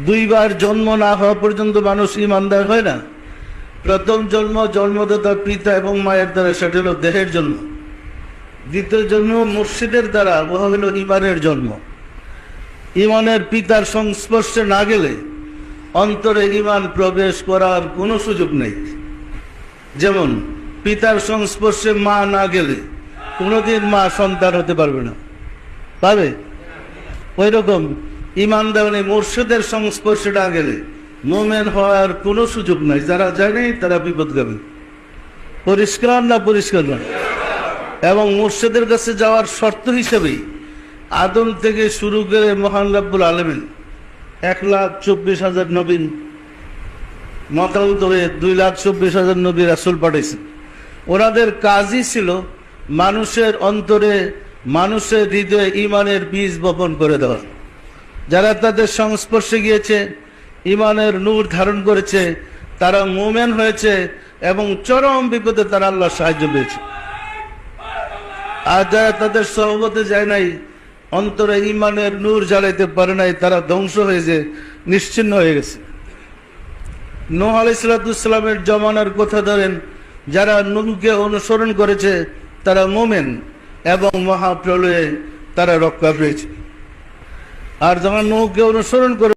দুইবার জন্ম না হওয়া পর্যন্ত মানুষ ইমানদার হয় না। প্রথম জন্ম, জন্মদাতা পিতা এবং মায়ের দ্বারা, সেটা হলো দেহের জন্ম। দ্বিতীয় জন্ম মুর্শিদের দ্বারা, উহা হলো ইমানের জন্ম। ইমানের পিতার সংস্পর্শে না গেলে অন্তরে ইমান প্রবেশ করার কোনো সুযোগ নেই। যেমন, পিতার সংস্পর্শে মা না গেলে কোনোদিন মা সন্তান হতে পারবে না। পারবে? ওই রকম ইমান দেওয়ানি সংস্পর্শে না গেলে মোমেন হওয়ার কোনো সুযোগ নাই। যারা নাই তারা বিপদগামী পরিষ্কার না পরিষ্কার না এবং মুর্শিদের কাছে যাওয়ার শর্ত হিসেবেই আদম থেকে শুরু করে মহান রাব্বুল আলমিন এক লাখ চব্বিশ হাজার নবীন মতামত হয়ে দুই লাখ চব্বিশ হাজার নবী রাসুল পাঠাইছেন। ওনাদের কাজই ছিল মানুষের অন্তরে, মানুষের হৃদয়ে ইমানের বীজ বপন করে দেওয়া। যারা তাদের সংস্পর্শে গিয়েছে ইমানের নূর ধারণ করেছে, তারা মোমেন হয়েছে এবং চরম বিপদে তারা আল্লাহ সাহায্য পেয়েছে। আর যারা তাদের সহবতে যায় নাই, অন্তরে ইমানের নূর জ্বালাইতে পারে নাই, তারা ধ্বংস হয়েছে নিশ্চিন্ন হয়ে গেছে। নোহ আলাইসালামের জমানার কথা ধরেন, যারা নুহকে অনুসরণ করেছে, তারা মোমেন এবং মহাপ্রলয়ে তারা রক্ষা পেয়েছে। আর যারা নৌকে অনুসরণ করে